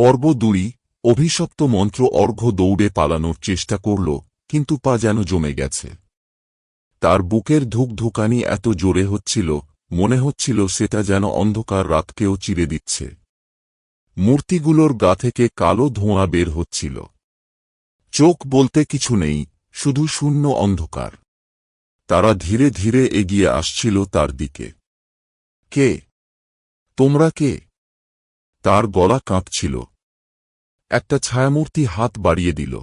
পর্ব দুই, অভিশপ্ত মন্ত্র অর্ঘ্য দৌড়ে পালানোর চেষ্টা করল, কিন্তু পা যেন জমে গেছে। তার বুকের ধুকধুকানি এত জোরে হচ্ছিল, মনে হচ্ছিল সেটা যেন অন্ধকার রাতকেও চিরে দিচ্ছে। মূর্তিগুলোর গা থেকে কালো ধোঁয়া বের হচ্ছিল। চোখ বলতে কিছু নেই, শুধু শূন্য অন্ধকার। তারা ধীরে ধীরে এগিয়ে আসছিল তার দিকে। কে? তোমরা কে? তার গলা কাঁপছিল। একটা ছায়ামূর্তি হাত বাড়িয়ে দিল।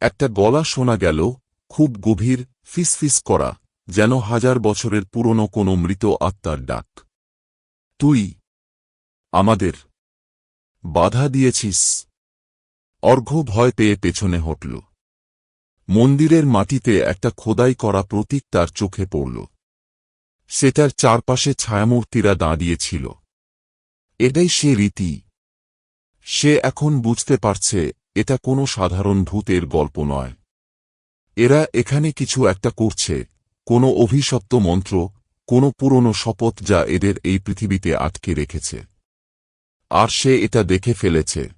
একটা গলা শোনা গেল, খুব গভীর, ফিসফিস করা, যেন হাজার বছরের পুরনো কোনো মৃত আত্মার ডাক। তুই, আমাদের, বাধা দিয়েছিস। অর্ঘ্য ভয় পেয়ে পেছনে হটল। মন্দিরের মাটিতে একটা খোদাই করা প্রতীক তার চোখে পড়ল। সেটার চারপাশে ছায়ামূর্তিরা দাঁড়িয়েছিল এটাই সে রীতি। সে এখন বুঝতে পারছে, এটা কোনো সাধারণ ভূতের গল্প নয়। এরা এখানে কিছু একটা করছে, কোনো অভিশপ্ত মন্ত্র, কোনো পুরনো শপথ যা এদের এই পৃথিবীতে আটকে রেখেছে। আর সে এটা দেখে ফেলেছে।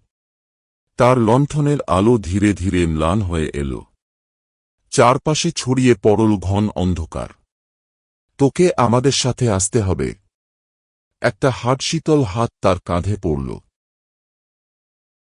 তার লণ্ঠনের আলো ধীরে ধীরে ম্লান হয়ে এল। চারপাশে ছড়িয়ে পড়ল ঘন অন্ধকার। তোকে আমাদের সাথে আসতে হবে। একটা হাটশীতল হাত তার কাঁধে পড়ল।